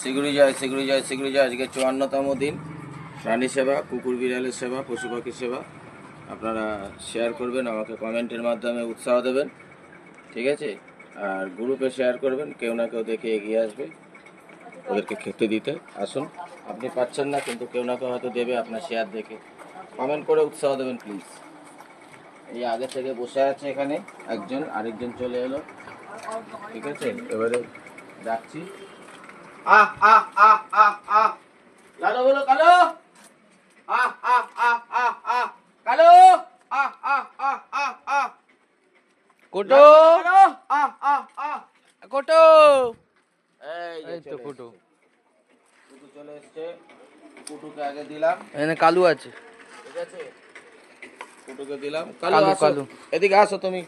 সিগুড়ি যায় সিগুড়ি যায় সিগুড়ি যায়। আজকে চুয়ান্নতম দিন। প্রাণী সেবা, কুকুর বিড়ালের সেবা পশু পাখির সেবা। আপনারা শেয়ার করবেন, আমাকে কমেন্টের মাধ্যমে উৎসাহ দেবেন। ঠিক আছে? আর গ্রুপে শেয়ার করবেন, কেউ না কেউ দেখে এগিয়ে আসবে। ওদেরকে খেতে দিতে। আসুন, আপনি পাচ্ছেন না, কিন্তু কেউ না কেউ হয়তো দেবে আপনার শেয়ার দেখে। কমেন্ট করে উৎসাহ দেবেন প্লিজ এই আগে থেকে বসে আছে এখানে একজন, আরেকজন চলে এলো। ঠিক আছে? এবারে ডাকছি। আহ আহ আহ আহ আহ লালো বলো কালো আহ আহ আহ আহ আহ কালো আহ আহ আহ আহ আহ কোটো আহ আহ আহ কোটো এই তো কোটো কুটু চলে এসছে কুটুকে আগে দিলাম এখানে কালু আছে ঠিক আছে কুটুকে দিলাম কালু, কালো। এদিকে আসো তুমি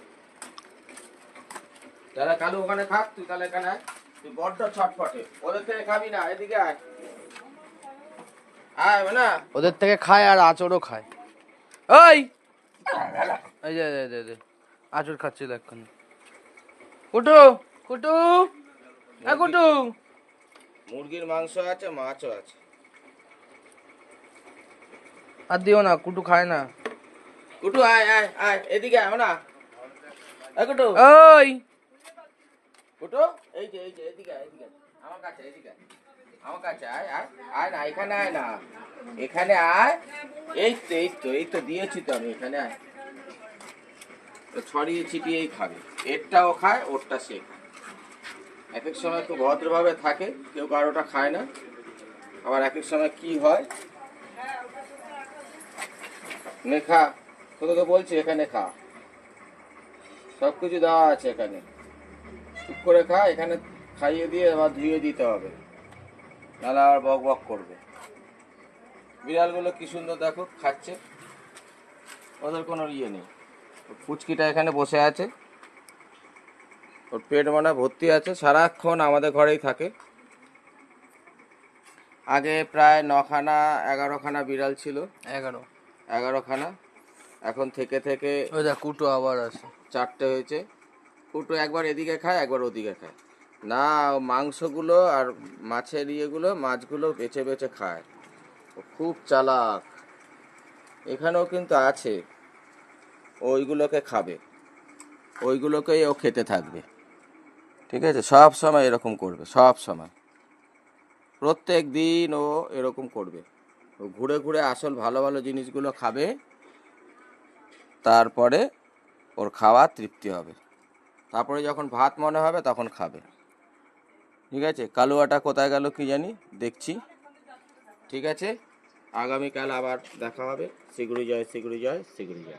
তাহলে কালু ওখানে থাক তুই তাহলে এখানে। তুই বড্ড ছটফটে। ওদের থেকে খাবি না এদিকে আয়। আয় না ওদের থেকে খায় আর আচরও খায়। ওই এই যে যে, আচর খাচ্ছিল এক্ষুনি। কুটু কুটু এ কুটু। মুরগির মাংস আছে মাছও আছে। আর দিও না কুটু খায় না। কুটু আয় আয় আয় এদিকে আয় না এ কুটু। ওই! কুটু এই যে এই যে, এদিকে এদিকে আমার কাছে, এদিকে আমার কাছে আয় আয় আয় না, এখানে আয় না। এখানে আয়। এই তো এই তো এই তো দিয়েছি তো আমি, এখানে আয়। তো ছড়িয়ে ছিটিয়েই খাবে। এরটাও খায়, ওরটা সে এক এক সময় খুব ভদ্রভাবে থাকে, কেউ কারোটা খায় না। আবার এক এক সময় কি হয়? খা। তোকে বলছি, এখানে খা। সব কিছু দেওয়া আছে এখানে। চুপ করে খা এখানে খাইয়ে দিয়ে আবার ধুয়ে দিতে হবে। নাহলে আবার বক বক করবে। বিড়ালগুলো কি সুন্দর দেখো খাচ্ছে। ওদের কোনো ইয়ে নেই। ওর পুচকিটা এখানে বসে আছে। ওর পেট মানে ভর্তি আছে সারাক্ষণ আমাদের ঘরেই থাকে। আগে প্রায় নখানা এগারোখানা বিড়াল ছিল। এগারো। এগারোখানা। এখন থেকে থেকে কুটু আবার আছে। চারটে হয়েছে। ফুটো একবার এদিকে খায়, একবার ওদিকে খায়। না মাংসগুলো আর মাছের ইয়েগুলো, মাছগুলো বেছে বেছে খায়। খুব চালাক। এখানেও কিন্তু আছে। ওইগুলোকে খাবে। ওইগুলোকেই ও খেতে থাকবে। ঠিক আছে? সব সময় এরকম করবে, সব সময়। প্রত্যেক দিন ও এরকম করবে। ও ঘুরে ঘুরে আসল ভালো ভালো জিনিসগুলো খাবে। তারপরে ওর খাওয়া তৃপ্তি হবে। তারপরে যখন ভাত মনে হবে তখন খাবে। ঠিক আছে? কালুয়াটা কোথায় গেল কি জানি? দেখছি। ঠিক আছে? আগামীকাল আবার দেখা হবে। শিগুড়ি জয় শিগুড়ি জয় শিগুড়ি জয়।